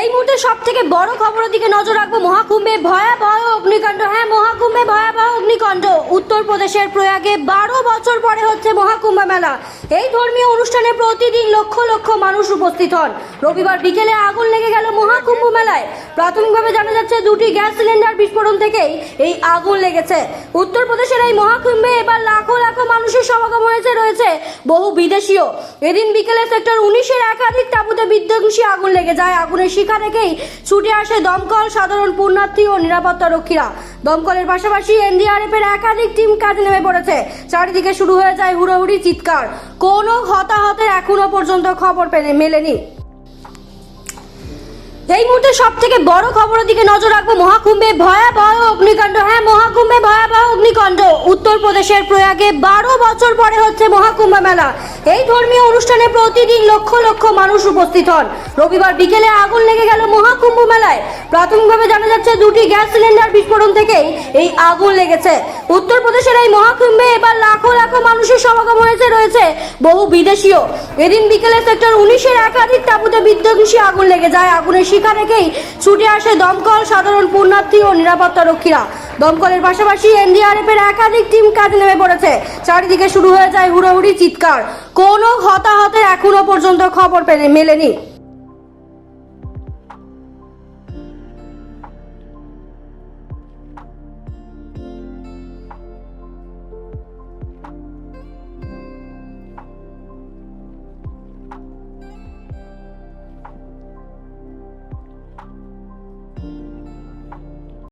এই মুহূর্তে সব থেকে বড় খবরের দিকে নজর রাখব মহাকুম্ভে ভয়াবহ অগ্নিকাণ্ড। হ্যাঁ মহাকুম্ভে ভয়াবহ অগ্নিকাণ্ড। উত্তরপ্রদেশের প্রয়াগে বারো বছর পরে হচ্ছে মহাকুম্ভ মেলা। এই ধর্মীয় অনুষ্ঠানে প্রতিদিন লক্ষ লক্ষ মানুষ উপস্থিত হন। রবিবার বিকেলে আগুন লেগে গেল মহাকুম্ভ মেলায় প্রাথমিকভাবে জানা যাচ্ছে দুটি গ্যাস সিলিন্ডার বিস্ফোরণ থেকেই এই আগুন লেগেছে। উত্তরপ্রদেশের এই মহাকুম্ভে এবার লাখো লাখো মানুষের সমাগম হয়েছে, রয়েছে বহু বিদেশিও। এদিন বিকেলে সেক্টর উনিশের একাধিক তাঁবুতে বিধ্বংসী আগুন লেগে যায়। আগুনের শিখা রেখেই ছুটে আসে দমকল সাধারণ পুণ্যার্থী ও নিরাপত্তা রক্ষীরা দমকলের পাশাপাশি এনডিআরএফ এর একাধিক টিম কাজে নেমে পড়েছে। চারিদিকে শুরু হয়ে যায় হুড়োহুড়ি, চিৎকার। কোনো হতাহতের এখনও পর্যন্ত খবর পেলে, মেলেনি। এই মুহূর্তে সব থেকে বড় খবরের দিকে নজর রাখব মহাকুম্ভে ভয়াবহ অগ্নিকাণ্ড। হ্যাঁ মহাকুম্ভে ভয়াবহ অগ্নিকাণ্ড। উত্তরপ্রদেশের প্রয়াগে বারো বছর পরে হচ্ছে মহাকুম্ভ মেলা। এই ধর্মীয় অনুষ্ঠানে প্রতিদিন লক্ষ লক্ষ মানুষ উপস্থিত হন। রবিবার বিকেলে আগুন লেগে গেল মহাকুম্ভ মেলায়। প্রাথমিকভাবে জানা যাচ্ছে দুটি গ্যাস সিলিন্ডার বিস্ফোরণ থেকেই এই আগুন লেগেছে। উত্তরপ্রদেশের এই মহাকুম্ভে এবার লাখো লাখো মানুষের সমাগম হয়েছে, রয়েছে বহু বিদেশিও। এদিন বিকেলে সেক্টর উনিশের একাধিক তাঁবুতে বিধ্বংসী আগুন লেগে যায়। আগুনের শিখা রেখেই ছুটে আসে দমকল, সাধারণ পুণ্যার্থী ও নিরাপত্তা রক্ষীরা। দমকলের পাশাপাশি এনডিআরএফ এর একাধিক টিম কাজে নেমে পড়েছে। চারিদিকে শুরু হয়ে যায় হুড়োহুড়ি, চিৎকার। কোনো হতাহতের এখনও পর্যন্ত খবর মেলেনি।